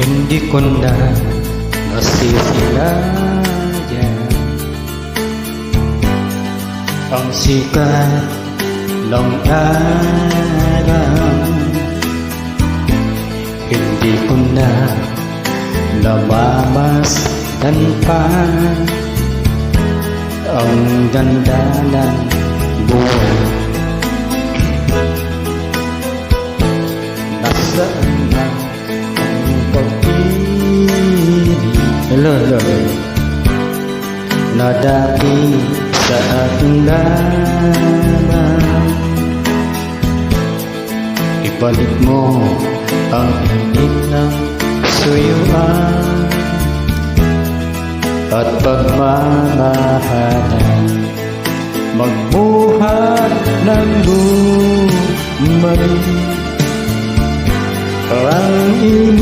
Hindi ko na nasisilayan Ang sikat ng araw Hindi ko na namamasdan pa. Ang ganda ng buhay. Nasaan hello Na dati sa ating laman. Ibalik mo ang init ng suyuan. At pagmamahalan Magbuhat ng bumalik ang init